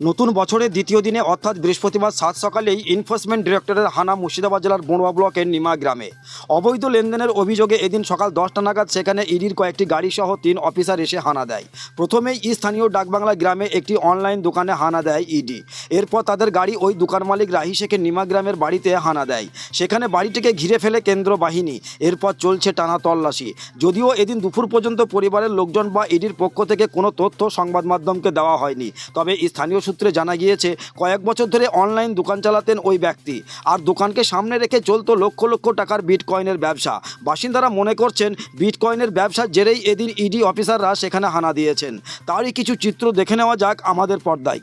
নতুন বছরের দ্বিতীয় দিনে, অর্থাৎ বৃহস্পতিবার সাত সকালেই এনফোর্সমেন্ট ডিরেক্টরের হানা মুর্শিদাবাদ জেলার বড়ুয়া ব্লকের নিমা গ্রামে। অবৈধ লেনদেনের অভিযোগে এদিন সকাল দশটা নাগাদ সেখানে ইডির কয়েকটি গাড়ি সহ তিন অফিসার এসে হানা দেয়। প্রথমেই স্থানীয় ডাকবাংলা গ্রামে একটি অনলাইন দোকানে হানা দেয় ইডি। এরপর তাদের গাড়ি ওই দোকান মালিক রাহি শেখের নিমা গ্রামের বাড়িতে হানা দেয়। সেখানে বাড়িটিকে ঘিরে ফেলে কেন্দ্র বাহিনী। এরপর চলছে টানা তল্লাশি। যদিও এদিন দুপুর পর্যন্ত পরিবারের লোকজন বা ইডির পক্ষ থেকে কোনো তথ্য সংবাদ মাধ্যমকে দেওয়া হয়নি। তবে স্থানীয় সূত্রে জানা গিয়েছে, কয়েক বছর ধরে অনলাইন দোকান চালাতেন ওই ব্যক্তি। আর দোকানকে সামনে রেখে চলতো লক্ষ লক্ষ টাকার বিটকয়েনের ব্যবসা। বাসিন্দারা মনে করছেন, বিটকয়েনের ব্যবসার জেরেই এদিন ইডি অফিসাররা সেখানে হানা দিয়েছেন। তারই কিছু চিত্র দেখে নেওয়া যাক আমাদের পর্দায়।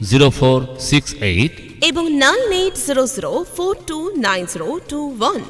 zero four six eight এবং nine eight zero zero four two nine zero two one.